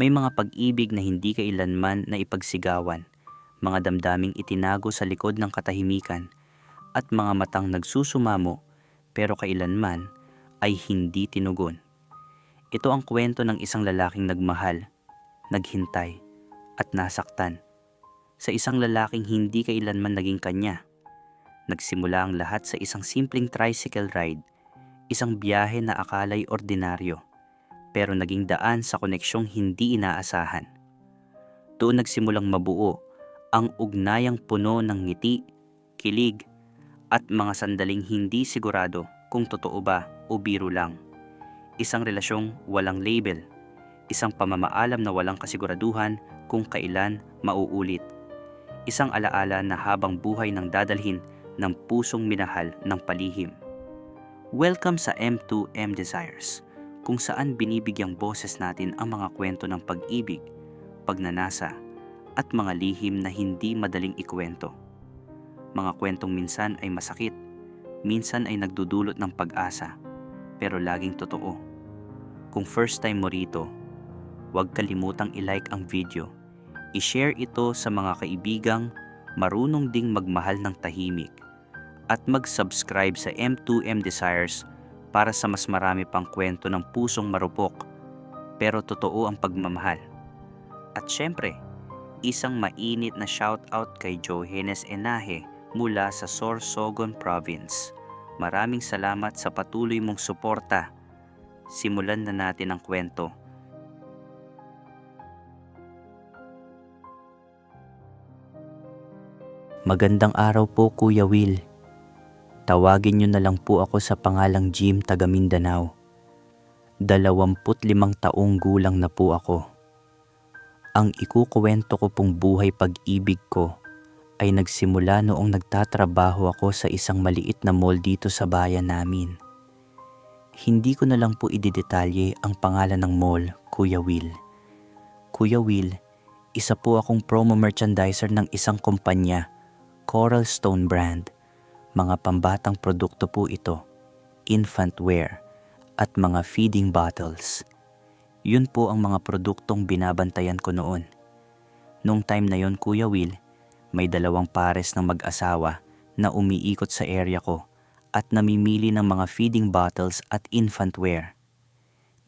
May mga pag-ibig na hindi kailanman na ipagsigawan, mga damdaming itinago sa likod ng katahimikan, at mga matang nagsusumamo pero kailanman ay hindi tinugon. Ito ang kwento ng isang lalaking nagmahal, naghintay, at nasaktan. Sa isang lalaking hindi kailanman naging kanya. Nagsimula ang lahat sa isang simpleng tricycle ride, isang biyahe na akalay ordinaryo, pero naging daan sa koneksyong hindi inaasahan. Doon nagsimulang mabuo ang ugnayang puno ng ngiti, kilig, at mga sandaling hindi sigurado kung totoo ba o biro lang. Isang relasyong walang label, isang pamamaalam na walang kasiguraduhan kung kailan mauulit. Isang alaala na habang buhay nang dadalhin ng pusong minahal ng palihim. Welcome sa M2M Desires, kung saan binibigyang boses natin ang mga kwento ng pag-ibig, pagnanasa, at mga lihim na hindi madaling ikwento. Mga kwentong minsan ay masakit, minsan ay nagdudulot ng pag-asa, pero laging totoo. Kung first time mo rito, huwag kalimutang i-like ang video. I-share ito sa mga kaibigang marunong ding magmahal ng tahimik at mag-subscribe sa M2M Desires para sa mas marami pang kwento ng pusong marupok pero totoo ang pagmamahal. At syempre, isang mainit na shoutout kay Johannes Enahe mula sa Sorsogon Province. Maraming salamat sa patuloy mong suporta. Simulan na natin ang kwento. Magandang araw po Kuya Will. Tawagin niyo na lang po ako sa pangalang Jim taga Mindanao. Dalawamput limang taong gulang na po ako. Ang ikukuwento ko pong buhay pag-ibig ko ay nagsimula noong nagtatrabaho ako sa isang maliit na mall dito sa bayan namin. Hindi ko na lang po ididetalye ang pangalan ng mall, Kuya Will. Kuya Will, isa po akong promo merchandiser ng isang kumpanya, Coral Stone brand. Mga pambatang produkto po ito, infant wear, at mga feeding bottles. Yun po ang mga produktong binabantayan ko noon. Nung time na yon Kuya Will, may dalawang pares ng mag-asawa na umiikot sa area ko at namimili ng mga feeding bottles at infant wear.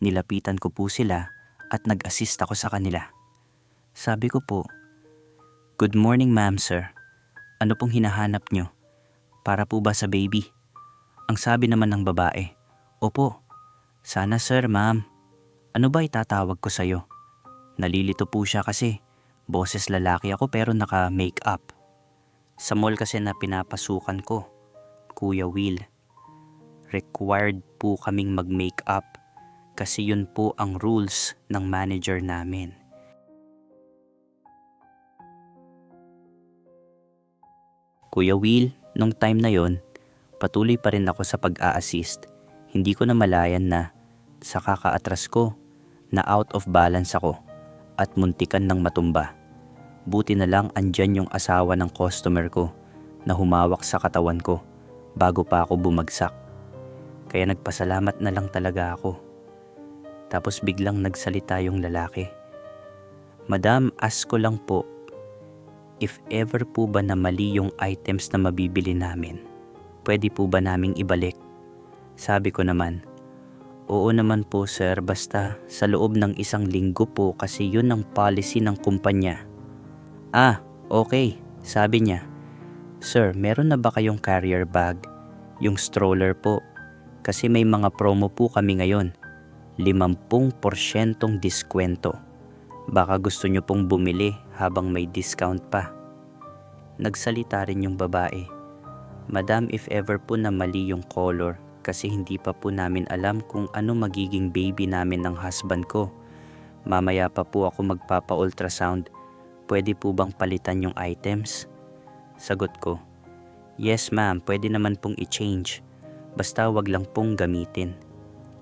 Nilapitan ko po sila at nag-assist ako sa kanila. Sabi ko po, Good morning ma'am sir. Ano pong hinahanap nyo? Para po ba sa baby? Ang sabi naman ng babae, Opo, sana sir ma'am. Ano ba itatawag ko sa'yo? Nalilito po siya kasi boses lalaki ako pero naka-makeup. Sa mall kasi na pinapasukan ko, Kuya Will, required po kaming mag-makeup kasi yun po ang rules ng manager namin. Kuya Will, nung time na yon, patuloy pa rin ako sa pag-a-assist. Hindi ko na malayan na sa kakaatras ko na out of balance ako at muntikan ng matumba. Buti na lang andyan yung asawa ng customer ko na humawak sa katawan ko bago pa ako bumagsak. Kaya nagpasalamat na lang talaga ako. Tapos biglang nagsalita yung lalaki. Madam, ask ko lang po, if ever po ba na mali yung items na mabibili namin, pwede po ba naming ibalik? Sabi ko naman, Oo naman po sir, basta sa loob ng isang linggo po kasi yun ang policy ng kumpanya. Ah, okay, sabi niya. Sir, meron na ba kayong carrier bag? Yung stroller po. Kasi may mga promo po kami ngayon. 50% diskwento. Baka gusto nyo pong bumili habang may discount pa. Nagsalita rin yung babae. Madam, if ever po na mali yung color, kasi hindi pa po namin alam kung ano magiging baby namin ng husband ko. Mamaya pa po ako magpapa-ultrasound. Pwede po bang palitan yung items? Sagot ko, Yes ma'am, pwede naman pong i-change. Basta wag lang pong gamitin.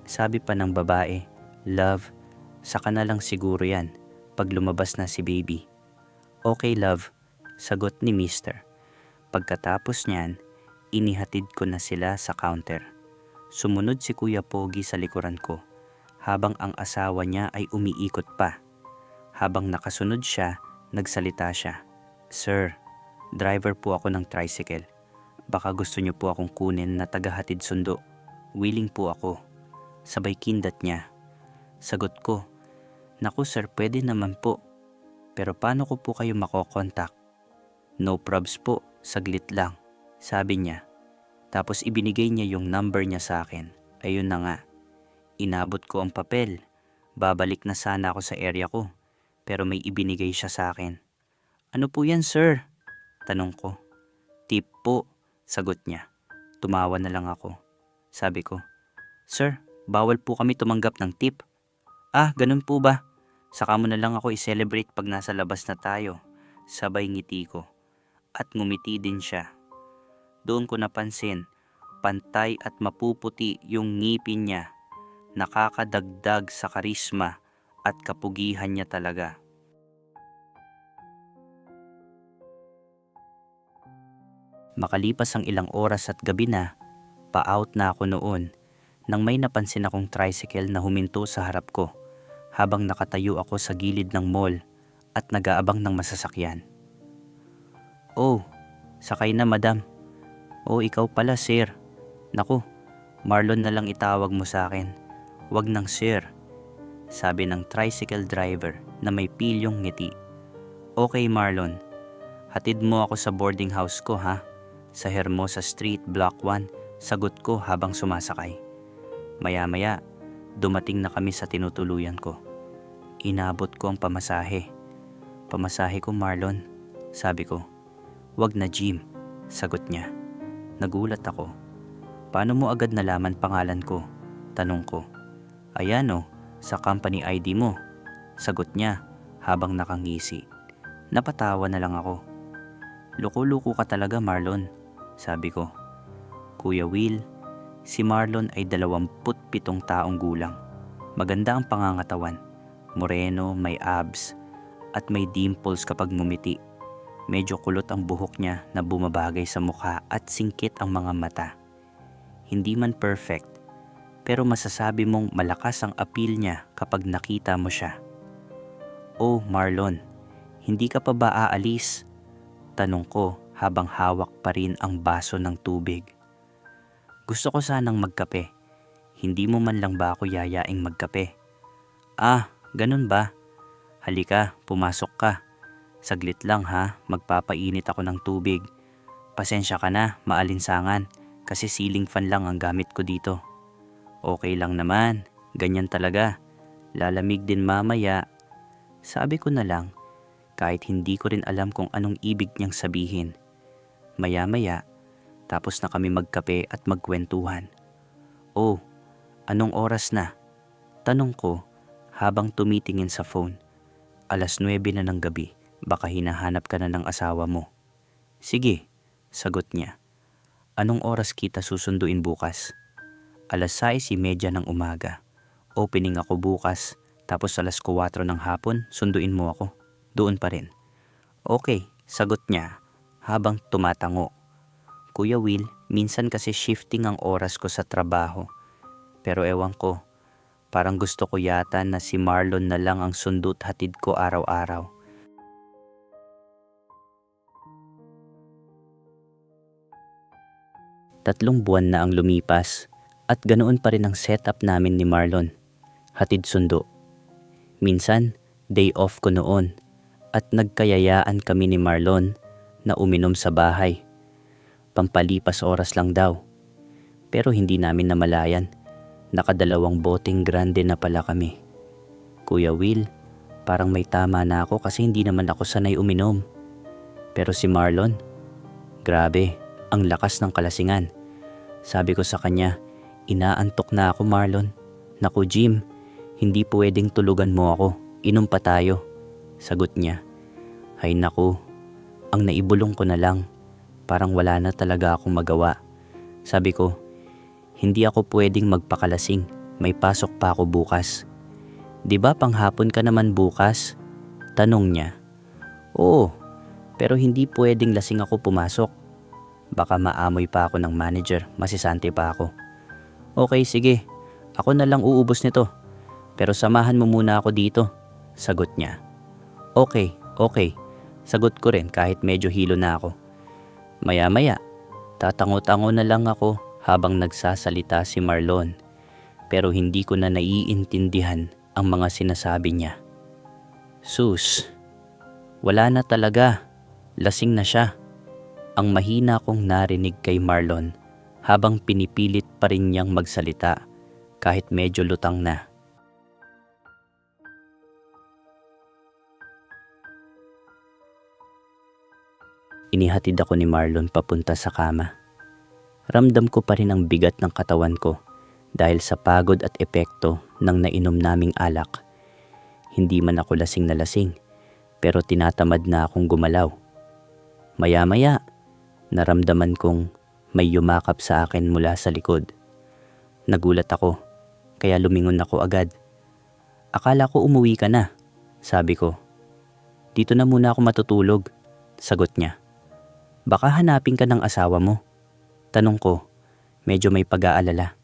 Sabi pa ng babae, Love, saka na lang siguro yan pag lumabas na si baby. Okay love, sagot ni mister. Pagkatapos niyan, inihatid ko na sila sa counter. Sumunod si Kuya Pogi sa likuran ko habang ang asawa niya ay umiikot pa. Habang nakasunod siya, nagsalita siya. Sir, driver po ako ng tricycle. Baka gusto niyo po akong kunin na tagahatid sundo. Willing po ako. Sabay kindat niya. Sagot ko, Naku sir, pwede naman po. Pero paano ko po kayo makokontak? No probs po, saglit lang. Sabi niya. Tapos ibinigay niya yung number niya sa akin. Ayun na nga. Inabot ko ang papel. Babalik na sana ako sa area ko. Pero may ibinigay siya sa akin. Ano po yan sir? Tanong ko. Tip po, sagot niya. Tumawa na lang ako. Sabi ko, Sir, bawal po kami tumanggap ng tip. Ah, ganun po ba? Saka mo na lang ako i-celebrate pag nasa labas na tayo. Sabay ngiti ko. At ngumiti din siya. Doon ko napansin, pantay at mapuputi yung ngipin niya. Nakakadagdag sa karisma at kapugihan niya talaga. Makalipas ang ilang oras at gabi na, pa-out na ako noon nang may napansin akong tricycle na huminto sa harap ko habang nakatayo ako sa gilid ng mall at nag-aabang ng masasakyan. Oh, sakay na madam. Oh, ikaw pala sir. Naku, Marlon na lang itawag mo sa akin. Wag nang sir. Sabi ng tricycle driver na may pilyong ngiti. Okay Marlon, hatid mo ako sa boarding house ko ha? Sa Hermosa Street, Block 1, sagot ko habang sumasakay. Maya-maya, dumating na kami sa tinutuluyan ko. Inabot ko ang pamasahe. Pamasahe ko Marlon, sabi ko. Wag na Jim, sagot niya. Nagulat ako. Paano mo agad nalaman pangalan ko? Tanong ko. Ayan o, sa company ID mo. Sagot niya habang nakangisi. Napatawa na lang ako. Loko-loko ka talaga Marlon, sabi ko. Kuya Will, si Marlon ay 27 taong gulang. Maganda ang pangangatawan. Moreno, may abs, at may dimples kapag ngumiti. Medyo kulot ang buhok niya na bumabagay sa mukha at singkit ang mga mata. Hindi man perfect, pero masasabi mong malakas ang appeal niya kapag nakita mo siya. Oh Marlon, hindi ka pa ba aalis? Tanong ko habang hawak pa rin ang baso ng tubig. Gusto ko sanang magkape. Hindi mo man lang ba ako yayaing magkape? Ah, ganun ba? Halika, pumasok ka. Saglit lang ha, magpapainit ako ng tubig. Pasensya ka na, maalinsangan, kasi ceiling fan lang ang gamit ko dito. Okay lang naman, ganyan talaga. Lalamig din mamaya. Sabi ko na lang, kahit hindi ko rin alam kung anong ibig niyang sabihin. Maya-maya, tapos na kami magkape at magkwentuhan. Oh, anong oras na? Tanong ko habang tumitingin sa phone. Alas 9 na ng gabi, baka hinahanap ka na ng asawa mo. Sige, sagot niya. Anong oras kita susunduin bukas? Alas 6.30 ng umaga. Opening ako bukas, tapos alas 4 ng hapon, sunduin mo ako. Doon pa rin. Okay, sagot niya habang tumatango. Kuya Will, minsan kasi shifting ang oras ko sa trabaho. Pero ewan ko, parang gusto ko yata na si Marlon na lang ang sundot hatid ko araw-araw. Tatlong buwan na ang lumipas at ganoon pa rin ang setup namin ni Marlon. Hatid sundo. Minsan, day off ko noon at nagkayayaan kami ni Marlon na uminom sa bahay. Pampalipas oras lang daw. Pero hindi namin namalayan. Nakadalawang boteng grande na pala kami. Kuya Will, parang may tama na ako kasi hindi naman ako sanay uminom. Pero si Marlon, grabe, ang lakas ng kalasingan. Sabi ko sa kanya, inaantok na ako Marlon. Naku Jim, hindi pwedeng tulugan mo ako. Inom pa tayo. Sagot niya. Ay naku, ang naibulong ko na lang. Parang wala na talaga akong magawa. Sabi ko, hindi ako pwedeng magpakalasing. May pasok pa ako bukas. Di ba panghapon ka naman bukas? Tanong niya. Oo, pero hindi pwedeng lasing ako pumasok. Baka maamoy pa ako ng manager, masisante pa ako. Okay, sige. Ako na lang uubos nito. Pero samahan mo muna ako dito. Sagot niya. Okay, okay. Sagot ko rin kahit medyo hilo na ako. Maya-maya, tatango-tango na lang ako habang nagsasalita si Marlon. Pero hindi ko na naiintindihan ang mga sinasabi niya. Sus, wala na talaga. Lasing na siya. Ang mahina kong narinig kay Marlon habang pinipilit pa rin niyang magsalita kahit medyo lutang na. Inihatid ako ni Marlon papunta sa kama. Ramdam ko pa rin ang bigat ng katawan ko dahil sa pagod at epekto ng nainom naming alak. Hindi man ako lasing na lasing pero tinatamad na akong gumalaw. Maya-maya, naramdaman kong may yumakap sa akin mula sa likod. Nagulat ako, kaya lumingon ako agad. Akala ko umuwi ka na, sabi ko. Dito na muna ako matutulog, sagot niya. Baka hanapin ka ng asawa mo. Tanong ko, medyo may pag-aalala.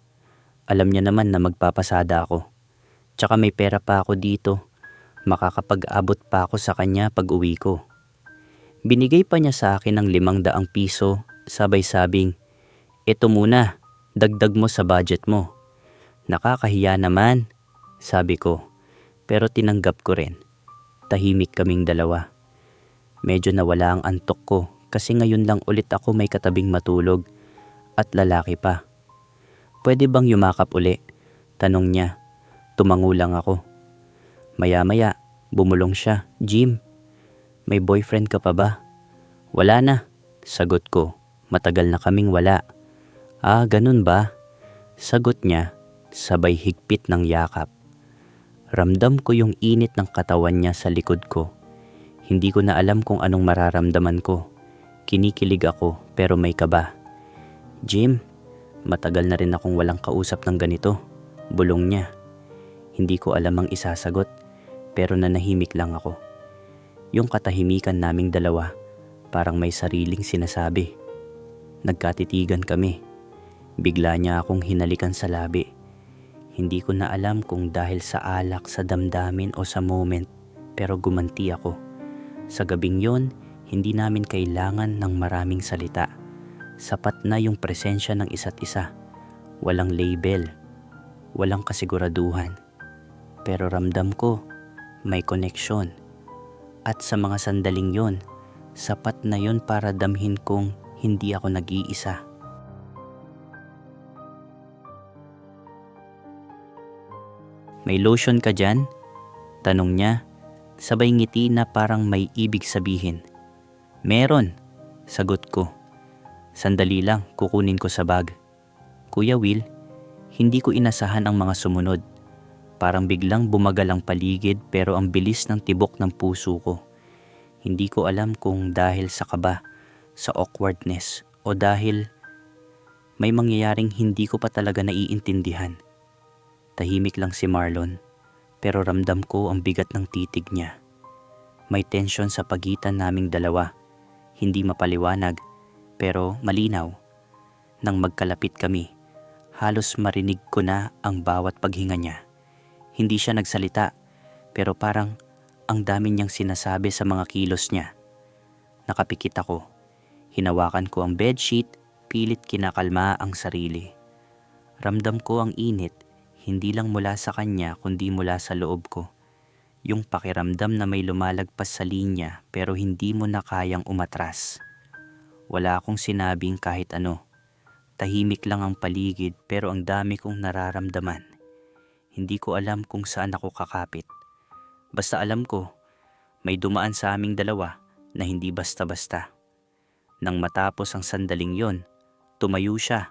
Alam niya naman na magpapasada ako. Tsaka may pera pa ako dito. Makakapag-abot pa ako sa kanya pag uwi ko. Binigay pa niya sa akin ng limang daang piso, sabay sabing, Ito muna, dagdag mo sa budget mo. Nakakahiya naman, sabi ko. Pero tinanggap ko rin. Tahimik kaming dalawa. Medyo nawala ang antok ko kasi ngayon lang ulit ako may katabing matulog at lalaki pa. Pwede bang yumakap uli? Tanong niya. Tumango lang ako. Maya-maya, bumulong siya. Jim, may boyfriend ka pa ba? Wala na, sagot ko. Matagal na kaming wala. Ah, ganun ba? Sagot niya, sabay higpit ng yakap. Ramdam ko yung init ng katawan niya sa likod ko. Hindi ko na alam kung anong mararamdaman ko. Kinikilig ako pero may kaba. Jim, matagal na rin akong walang kausap ng ganito. Bulong niya. Hindi ko alam ang isasagot pero nanahimik lang ako. Yung katahimikan naming dalawa parang may sariling sinasabi. Nagkatitigan kami. Bigla niya akong hinalikan sa labi. Hindi ko na alam kung dahil sa alak sa damdamin o sa moment pero gumanti ako. Sa gabing yon, hindi namin kailangan ng maraming salita. Sapat na yung presensya ng isa't isa. Walang label. Walang kasiguraduhan. Pero ramdam ko, may koneksyon. At sa mga sandaling yon, sapat na yon para damhin kong hindi ako nag-iisa. May lotion ka dyan? Tanong niya, sabay ngiti na parang may ibig sabihin. Meron, sagot ko. Sandali lang, kukunin ko sa bag. Kuya Will, hindi ko inasahan ang mga sumunod. Parang biglang bumagal ang paligid pero ang bilis ng tibok ng puso ko. Hindi ko alam kung dahil sa kaba, sa awkwardness, o dahil may mangyayaring hindi ko pa talaga naiintindihan. Tahimik lang si Marlon, pero ramdam ko ang bigat ng titig niya. May tensyon sa pagitan naming dalawa, hindi mapaliwanag, pero malinaw. Nang magkalapit kami, halos marinig ko na ang bawat paghinga niya. Hindi siya nagsalita, pero parang ang dami niyang sinasabi sa mga kilos niya. Nakapikit ako. Hinawakan ko ang bedsheet, pilit kinakalma ang sarili. Ramdam ko ang init, hindi lang mula sa kanya kundi mula sa loob ko. Yung pakiramdam na may lumalagpas sa linya pero hindi mo na kayang umatras. Wala akong sinabing kahit ano. Tahimik lang ang paligid pero ang dami kong nararamdaman. Hindi ko alam kung saan ako kakapit. Basta alam ko, may dumaan sa aming dalawa na hindi basta-basta. Nang matapos ang sandaling yon, tumayo siya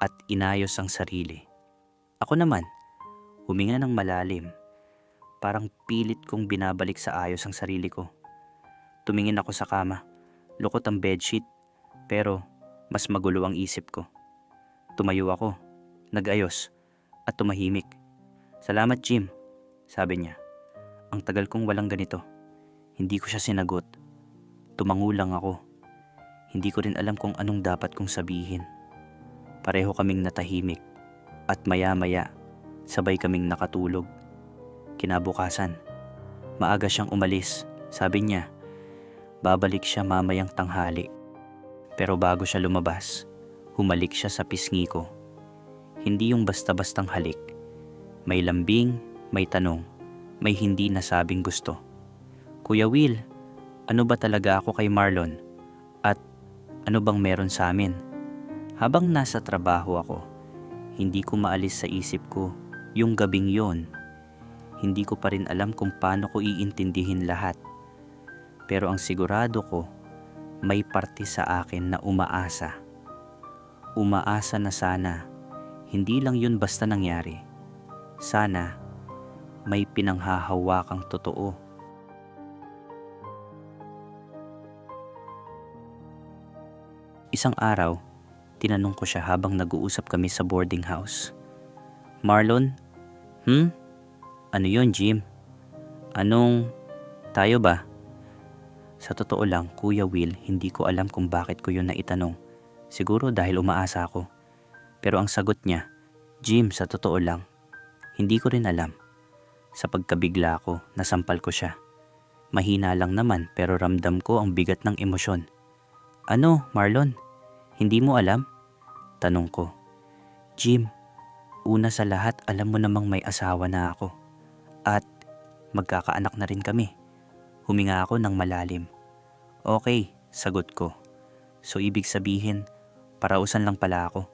at inayos ang sarili. Ako naman, huminga ng malalim. Parang pilit kong binabalik sa ayos ang sarili ko. Tumingin ako sa kama. Lukot ang bedsheet, pero mas magulo ang isip ko. Tumayo ako, nag-ayos, at tumahimik. Salamat Jim, sabi niya. Ang tagal kong walang ganito. Hindi ko siya sinagot. Tumango lang ako. Hindi ko rin alam kung anong dapat kong sabihin. Pareho kaming natahimik at maya-maya sabay kaming nakatulog. Kinabukasan, maaga siyang umalis Sabi niya, babalik siya mamayang tanghali. Pero bago siya lumabas, humalik siya sa pisngi ko. Hindi yung basta-bastang halik. May lambing, may tanong, may hindi nasabing gusto. Kuya Will, ano ba talaga ako kay Marlon? At ano bang meron sa amin? Habang nasa trabaho ako, hindi ko maalis sa isip ko yung gabing yon. Hindi ko pa rin alam kung paano ko iintindihin lahat. Pero ang sigurado ko, may parte sa akin na umaasa. Umaasa na sana, hindi lang yun basta nangyari. Sana, may pinanghahawakang totoo. Isang araw, tinanong ko siya habang nag-uusap kami sa boarding house. Marlon? Hmm? Ano yon Jim? Anong... Tayo ba? Sa totoo lang, Kuya Will, hindi ko alam kung bakit ko yun naitanong. Siguro dahil umaasa ako. Pero ang sagot niya, Jim, sa totoo lang, hindi ko rin alam. Sa pagkabigla ko, nasampal ko siya. Mahina lang naman pero ramdam ko ang bigat ng emosyon. Ano, Marlon? Hindi mo alam? Tanong ko. Jim, una sa lahat alam mo namang may asawa na ako. At magkakaanak na rin kami. Huminga ako ng malalim. Okay, sagot ko. So ibig sabihin, parausan lang pala ako.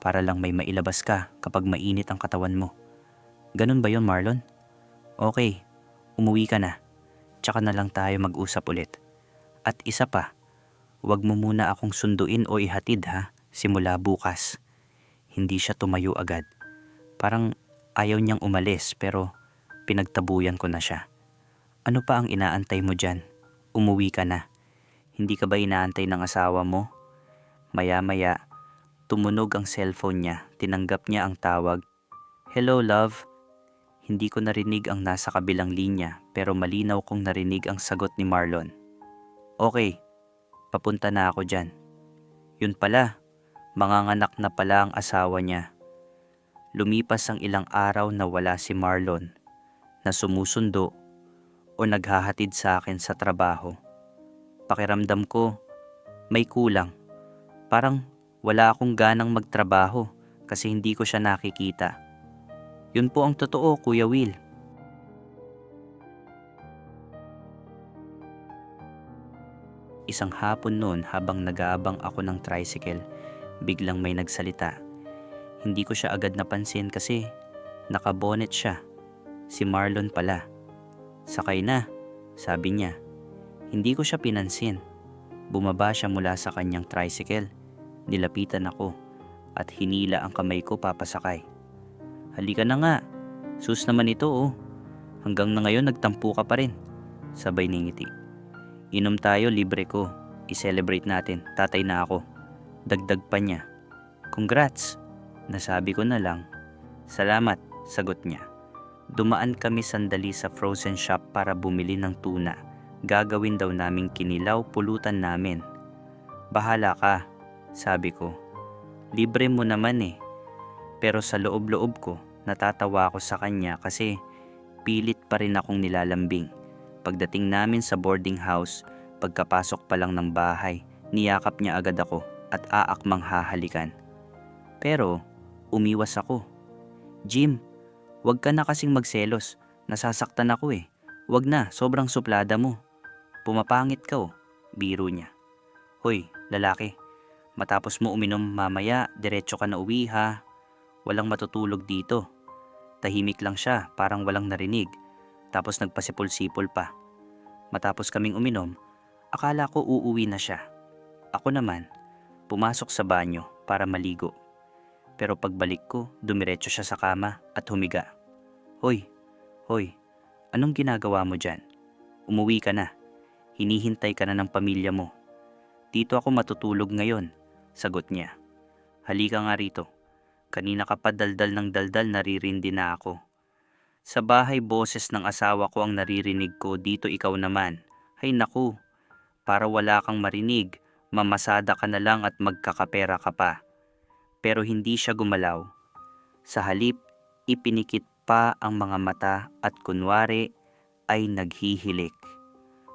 Para lang may mailabas ka kapag mainit ang katawan mo. Ganun ba yon Marlon? Okay, umuwi ka na. Tsaka na lang tayo mag-usap ulit. At isa pa, huwag mo muna akong sunduin o ihatid ha, simula bukas. Hindi siya tumayo agad. Parang ayaw niyang umalis pero pinagtabuyan ko na siya. Ano pa ang inaantay mo dyan? Umuwi ka na. Hindi ka ba inaantay ng asawa mo? Maya-maya, tumunog ang cellphone niya. Tinanggap niya ang tawag. Hello, love. Hindi ko narinig ang nasa kabilang linya pero malinaw kong narinig ang sagot ni Marlon. Okay, papunta na ako dyan. Yun pala, manganganak na pala ang asawa niya. Lumipas ang ilang araw na wala si Marlon, na sumusundo o naghahatid sa akin sa trabaho. Pakiramdam ko, may kulang. Parang wala akong ganang magtrabaho kasi hindi ko siya nakikita. Yun po ang totoo, Kuya Will. Isang hapon noon habang nag-aabang ako ng tricycle, biglang may nagsalita. Hindi ko siya agad napansin kasi nakabonet siya. Si Marlon pala. Sakay na, sabi niya. Hindi ko siya pinansin. Bumaba siya mula sa kanyang tricycle. Nilapitan ako at hinila ang kamay ko papasakay. Halika na nga. Sus naman ito oh. Hanggang na ngayon nagtampo ka pa rin. Sabay ningiti. Inom tayo libre ko. I-celebrate natin. Tatay na ako. Dagdag pa niya. Congrats. Nasabi ko na lang. Salamat, sagot niya. Dumaan kami sandali sa frozen shop para bumili ng tuna. Gagawin daw naming kinilaw pulutan namin. Bahala ka, sabi ko. Libre mo naman eh. Pero sa loob-loob ko, natatawa ako sa kanya kasi pilit pa rin akong nilalambing. Pagdating namin sa boarding house, pagkapasok pa lang ng bahay, niyakap niya agad ako at aakmang hahalikan. Pero umiwas ako. Jim, Huwag ka na kasing magselos. Nasasaktan ako eh. Huwag na, sobrang suplada mo. Pumapangit ka oh. Biro niya. Hoy, lalaki. Matapos mo uminom mamaya, diretso ka na uwi ha. Walang matutulog dito. Tahimik lang siya, parang walang narinig. Tapos nagpasipol-sipol pa. Matapos kaming uminom, akala ko uuwi na siya. Ako naman, pumasok sa banyo para maligo. Pero pagbalik ko, dumiretso siya sa kama at humiga. Hoy, hoy, anong ginagawa mo dyan? Umuwi ka na. Hinihintay ka na ng pamilya mo. Dito ako matutulog ngayon, sagot niya. Halika nga rito. Kanina ka pa daldal ng daldal naririndi na ako. Sa bahay boses ng asawa ko ang naririnig ko, dito ikaw naman. Hay naku, para wala kang marinig, mamasada ka na lang at magkakapera ka pa pero hindi siya gumalaw. Sa halip, ipinikit pa ang mga mata at kunwari ay naghihilik.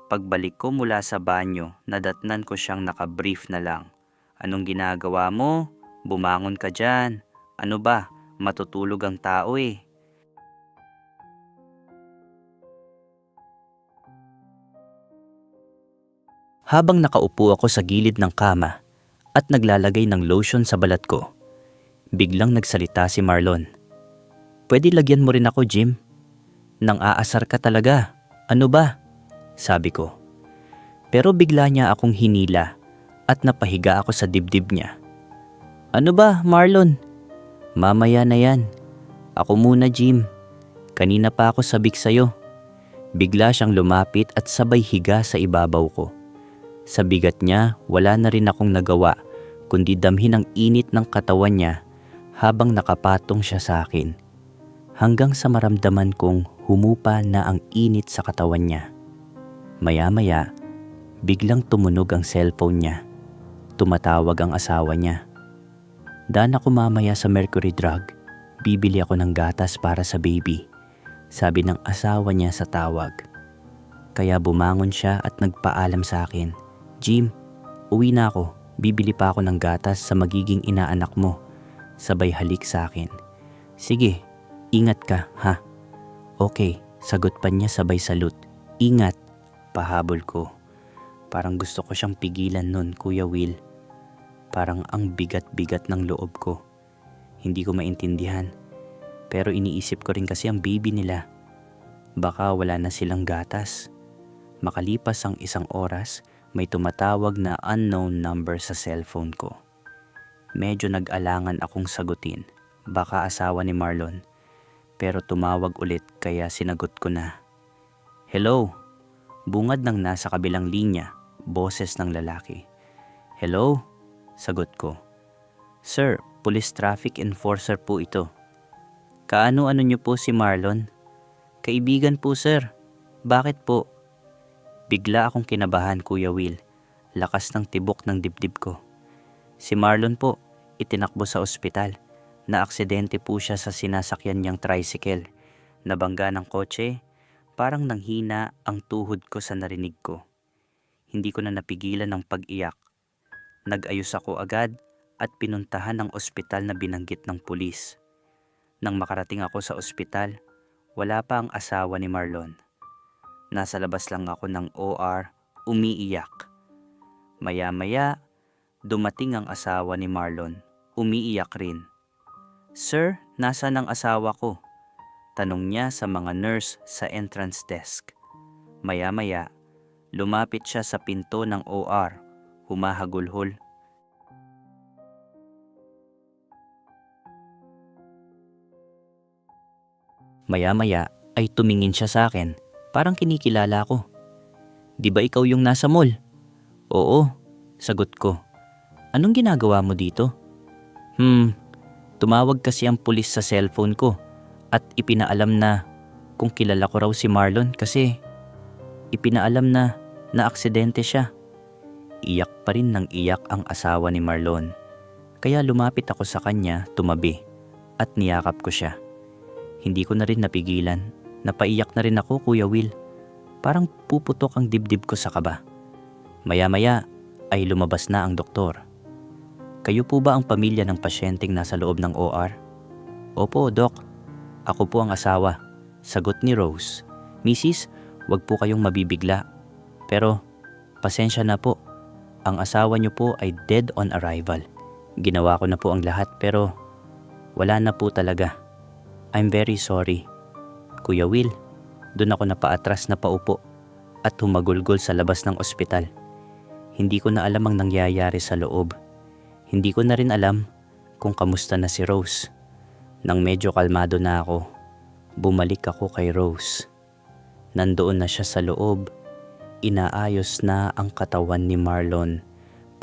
Pagbalik ko mula sa banyo, nadatnan ko siyang nakabrief na lang. Anong ginagawa mo? Bumangon ka dyan. Ano ba? Matutulog ang tao eh. Habang nakaupo ako sa gilid ng kama at naglalagay ng lotion sa balat ko, biglang nagsalita si Marlon. Pwede lagyan mo rin ako, Jim. Nang aasar ka talaga. Ano ba? Sabi ko. Pero bigla niya akong hinila at napahiga ako sa dibdib niya. Ano ba, Marlon? Mamaya na yan. Ako muna, Jim. Kanina pa ako sabik sa'yo. Bigla siyang lumapit at sabay higa sa ibabaw ko. Sa bigat niya, wala na rin akong nagawa kundi damhin ang init ng katawan niya habang nakapatong siya sa akin. Hanggang sa maramdaman kong humupa na ang init sa katawan niya. Maya-maya, biglang tumunog ang cellphone niya. Tumatawag ang asawa niya. Daan ako mamaya sa Mercury Drug. Bibili ako ng gatas para sa baby. Sabi ng asawa niya sa tawag. Kaya bumangon siya at nagpaalam sa akin. Jim, uwi na ako. Bibili pa ako ng gatas sa magiging inaanak mo. Sabay halik sa akin. Sige, ingat ka ha. Okay, sagot pa niya sabay salut. Ingat, pahabol ko. Parang gusto ko siyang pigilan nun, Kuya Will. Parang ang bigat-bigat ng loob ko. Hindi ko maintindihan. Pero iniisip ko rin kasi ang baby nila. Baka wala na silang gatas. Makalipas ang isang oras, may tumatawag na unknown number sa cellphone ko. Medyo nag-alangan akong sagutin. Baka asawa ni Marlon. Pero tumawag ulit kaya sinagot ko na. Hello? Bungad ng nasa kabilang linya, boses ng lalaki. Hello? Sagot ko. Sir, police traffic enforcer po ito. Kaano-ano niyo po si Marlon? Kaibigan po sir. Bakit po? Bigla akong kinabahan Kuya Will. Lakas ng tibok ng dibdib ko. Si Marlon po, itinakbo sa ospital. Naaksidente po siya sa sinasakyan niyang tricycle. Nabangga ng kotse, parang nanghina ang tuhod ko sa narinig ko. Hindi ko na napigilan ng pag-iyak. Nag-ayos ako agad at pinuntahan ang ospital na binanggit ng pulis. Nang makarating ako sa ospital, wala pa ang asawa ni Marlon. Nasa labas lang ako ng OR, umiiyak. Maya-maya, dumating ang asawa ni Marlon. Umiiyak rin. Sir, nasa ang asawa ko? Tanong niya sa mga nurse sa entrance desk. Maya-maya, lumapit siya sa pinto ng OR, humahagulhol. Maya-maya ay tumingin siya sa akin, parang kinikilala ko. Di ba ikaw yung nasa mall? Oo, sagot ko. Anong ginagawa mo dito? Hmm, tumawag kasi ang pulis sa cellphone ko at ipinaalam na kung kilala ko raw si Marlon kasi ipinaalam na na aksidente siya. Iyak pa rin ng iyak ang asawa ni Marlon. Kaya lumapit ako sa kanya, tumabi, at niyakap ko siya. Hindi ko na rin napigilan. Napaiyak na rin ako, Kuya Will. Parang puputok ang dibdib ko sa kaba. Maya-maya ay lumabas na ang doktor. Kayo po ba ang pamilya ng pasyenteng nasa loob ng OR? Opo, Dok. Ako po ang asawa. Sagot ni Rose. Mrs., wag po kayong mabibigla. Pero, pasensya na po. Ang asawa niyo po ay dead on arrival. Ginawa ko na po ang lahat pero wala na po talaga. I'm very sorry. Kuya Will, doon ako napaatras na paupo at humagulgol sa labas ng ospital. Hindi ko na alam ang nangyayari sa loob. Hindi ko na rin alam kung kamusta na si Rose. Nang medyo kalmado na ako, bumalik ako kay Rose. Nandoon na siya sa loob. Inaayos na ang katawan ni Marlon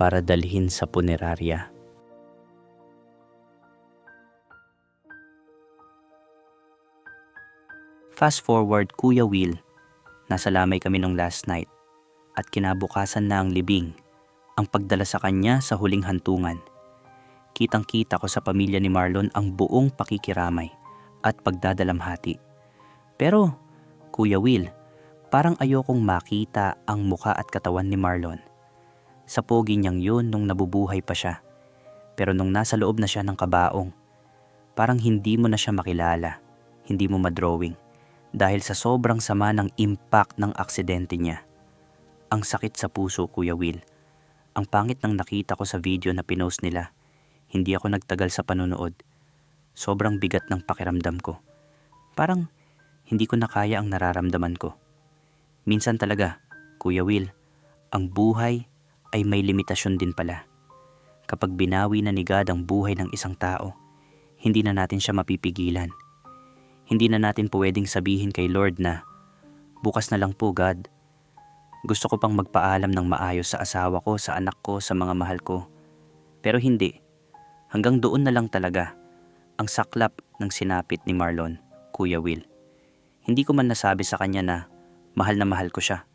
para dalhin sa punerarya. Fast forward Kuya Will, nasa lamay kami nung last night at kinabukasan na ang libing, ang pagdala sa kanya sa huling hantungan. Kitang kita ko sa pamilya ni Marlon ang buong pakikiramay at pagdadalamhati. Pero, Kuya Will, Parang ayokong makita ang muka at katawan ni Marlon. Sa pogi niyang yun nung nabubuhay pa siya. Pero nung nasa loob na siya ng kabaong, parang hindi mo na siya makilala, hindi mo madrawing, dahil sa sobrang sama ng impact ng aksidente niya. Ang sakit sa puso, Kuya Will. Ang pangit ng nakita ko sa video na pinost nila. Hindi ako nagtagal sa panonood. Sobrang bigat ng pakiramdam ko. Parang hindi ko na kaya ang nararamdaman ko. Minsan talaga, Kuya Will, ang buhay ay may limitasyon din pala. Kapag binawi na ni God ang buhay ng isang tao, hindi na natin siya mapipigilan. Hindi na natin pwedeng sabihin kay Lord na, bukas na lang po God. Gusto ko pang magpaalam ng maayos sa asawa ko, sa anak ko, sa mga mahal ko. Pero hindi. Hanggang doon na lang talaga ang saklap ng sinapit ni Marlon, Kuya Will. Hindi ko man nasabi sa kanya na mahal na mahal ko siya.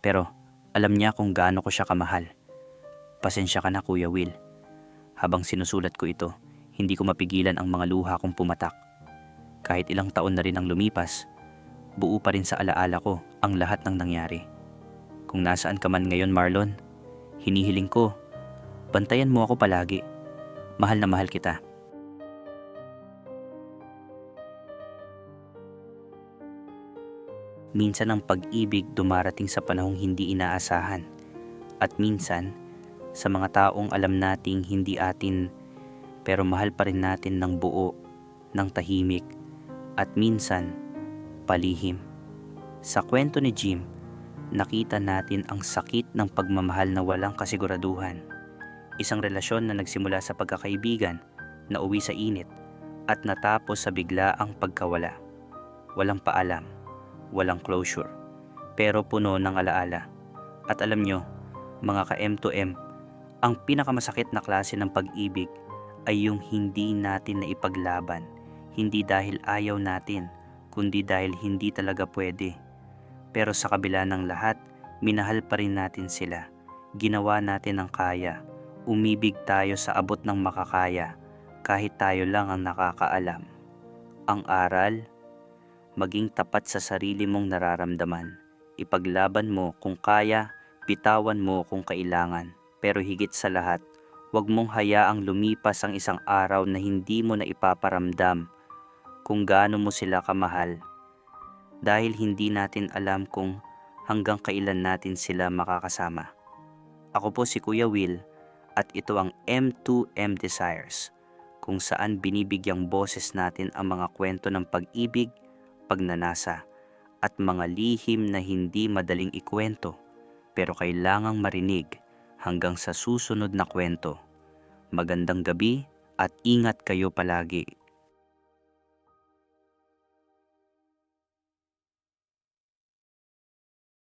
Pero alam niya kung gaano ko siya kamahal. Pasensya ka na Kuya Will. Habang sinusulat ko ito, hindi ko mapigilan ang mga luha kong pumatak. Kahit ilang taon na rin ang lumipas, buo pa rin sa alaala ko ang lahat ng nangyari. Kung nasaan ka man ngayon Marlon, hinihiling ko, bantayan mo ako palagi. Mahal na mahal kita. Minsan ang pag-ibig dumarating sa panahong hindi inaasahan. At minsan, sa mga taong alam nating hindi atin pero mahal pa rin natin ng buo, ng tahimik, at minsan, palihim. Sa kwento ni Jim, nakita natin ang sakit ng pagmamahal na walang kasiguraduhan. Isang relasyon na nagsimula sa pagkakaibigan, na uwi sa init, at natapos sa bigla ang pagkawala. Walang paalam walang closure, pero puno ng alaala. At alam nyo, mga ka-M2M, ang pinakamasakit na klase ng pag-ibig ay yung hindi natin na ipaglaban, hindi dahil ayaw natin, kundi dahil hindi talaga pwede. Pero sa kabila ng lahat, minahal pa rin natin sila. Ginawa natin ang kaya. Umibig tayo sa abot ng makakaya, kahit tayo lang ang nakakaalam. Ang aral, maging tapat sa sarili mong nararamdaman. Ipaglaban mo kung kaya, bitawan mo kung kailangan. Pero higit sa lahat, huwag mong hayaang lumipas ang isang araw na hindi mo na ipaparamdam kung gaano mo sila kamahal. Dahil hindi natin alam kung hanggang kailan natin sila makakasama. Ako po si Kuya Will at ito ang M2M Desires kung saan binibigyang boses natin ang mga kwento ng pag-ibig, pagnanasa at mga lihim na hindi madaling ikwento pero kailangang marinig hanggang sa susunod na kwento. Magandang gabi at ingat kayo palagi.